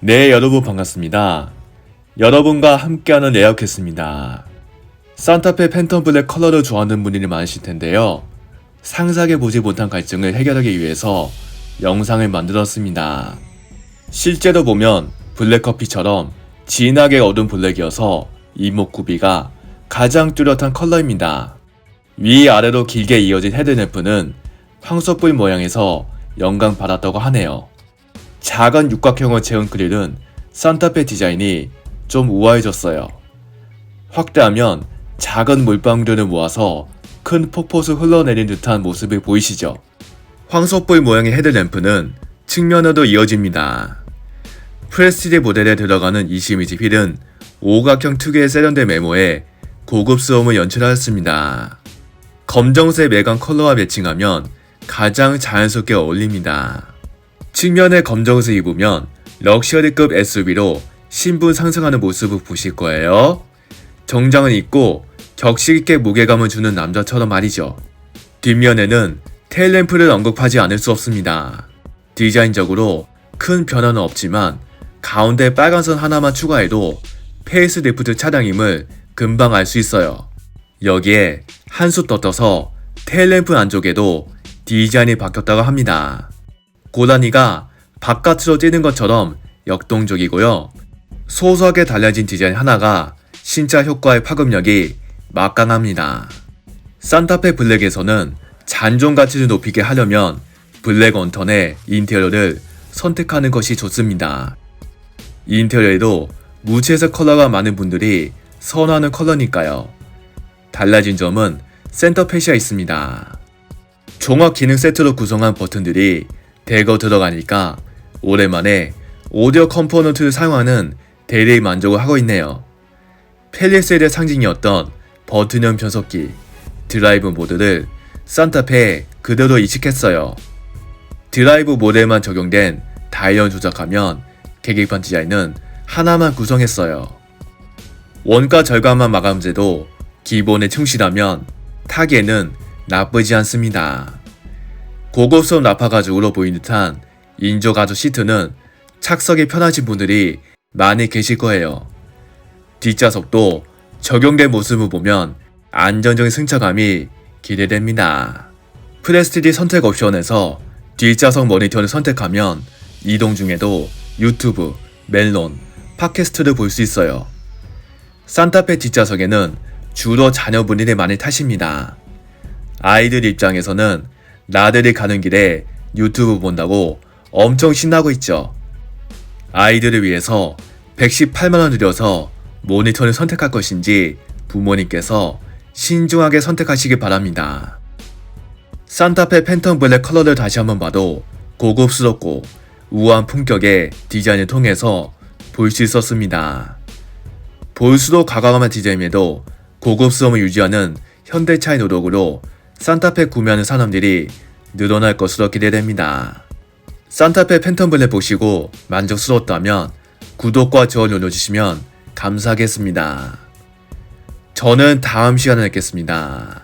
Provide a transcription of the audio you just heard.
네, 여러분 반갑습니다. 여러분과 함께하는 에어캐스입니다. 산타페 팬텀 블랙 컬러를 좋아하는 분들이 많으실 텐데요. 상세하게 보지 못한 갈증을 해결하기 위해서 영상을 만들었습니다. 실제로 보면 블랙커피처럼 진하게 어두운 블랙이어서 이목구비가 가장 뚜렷한 컬러입니다. 위아래로 길게 이어진 헤드램프는 황소뿔 모양에서 영감 받았다고 하네요. 작은 육각형을 채운 그릴은 산타페 디자인이 좀 우아해졌어요. 확대하면 작은 물방울들을 모아서 큰 폭포수 흘러내린 듯한 모습이 보이시죠? 황소뿔 모양의 헤드램프는 측면으로 이어집니다. 프레스티지 모델에 들어가는 20인치 휠은 오각형 특유의 세련된 메모에 고급스러움을 연출하였습니다. 검정색 매간 컬러와 매칭하면 가장 자연스럽게 어울립니다. 측면에 검정색 입으면 럭셔리급 SUV로 신분 상승하는 모습을 보실 거예요. 정장을 입고 격식 있게 무게감을 주는 남자처럼 말이죠. 뒷면에는 테일램프를 언급하지 않을 수 없습니다. 디자인적으로 큰 변화는 없지만 가운데 빨간 선 하나만 추가해도 페이스리프트 차량임을 금방 알 수 있어요. 여기에 한수 떴어서 테일램프 안쪽에도 디자인이 바뀌었다고 합니다. 고라니가 바깥으로 뛰는 것처럼 역동적이고요. 소소하게 달라진 디자인 하나가 신차 효과의 파급력이 막강합니다. 산타페 블랙에서는 잔존 가치를 높이게 하려면 블랙 원턴의 인테리어를 선택하는 것이 좋습니다. 인테리어에도 무채색 컬러가 많은 분들이 선호하는 컬러니까요. 달라진 점은 센터페시아 있습니다. 종합 기능 세트로 구성한 버튼들이 대거 들어가니까 오랜만에 오디오 컴포넌트를 사용하는 대리의 만족을 하고 있네요. 펠리세이드의 상징이었던 버튼형 변속기, 드라이브 모드를 산타페에 그대로 이식했어요. 드라이브 모델만 적용된 다이얼 조작하면 계기판 디자인은 하나만 구성했어요. 원가 절감한 마감재도 기본에 충실하면 타기에는 나쁘지 않습니다. 고급스러운 나파 가죽 으로 보인 듯한 인조 가죽 시트는 착석이 편하신 분들이 많이 계실 거예요. 뒷좌석도 적용된 모습을 보면 안정적인 승차감이 기대됩니다. 프레스티지 선택 옵션에서 뒷좌석 모니터를 선택하면 이동 중에도 유튜브, 멜론, 팟캐스트를 볼 수 있어요. 산타페 뒷좌석에는 주로 자녀분들이 많이 타십니다. 아이들 입장에서는 나들이 가는 길에 유튜브 본다고 엄청 신나고 있죠. 아이들을 위해서 118만원 들여서 모니터를 선택할 것인지 부모님께서 신중하게 선택하시기 바랍니다. 산타페 팬텀 블랙 컬러를 다시 한번 봐도 고급스럽고 우아한 품격의 디자인을 통해서 볼 수 있었습니다. 볼수록 과감한 디자인에도 고급스러움을 유지하는 현대차의 노력으로 산타페 구매하는 사람들이 늘어날 것으로 기대됩니다. 산타페 팬텀 블랙 보시고 만족스러웠다면 구독과 좋아요 눌러주시면 감사하겠습니다. 저는 다음 시간에 뵙겠습니다.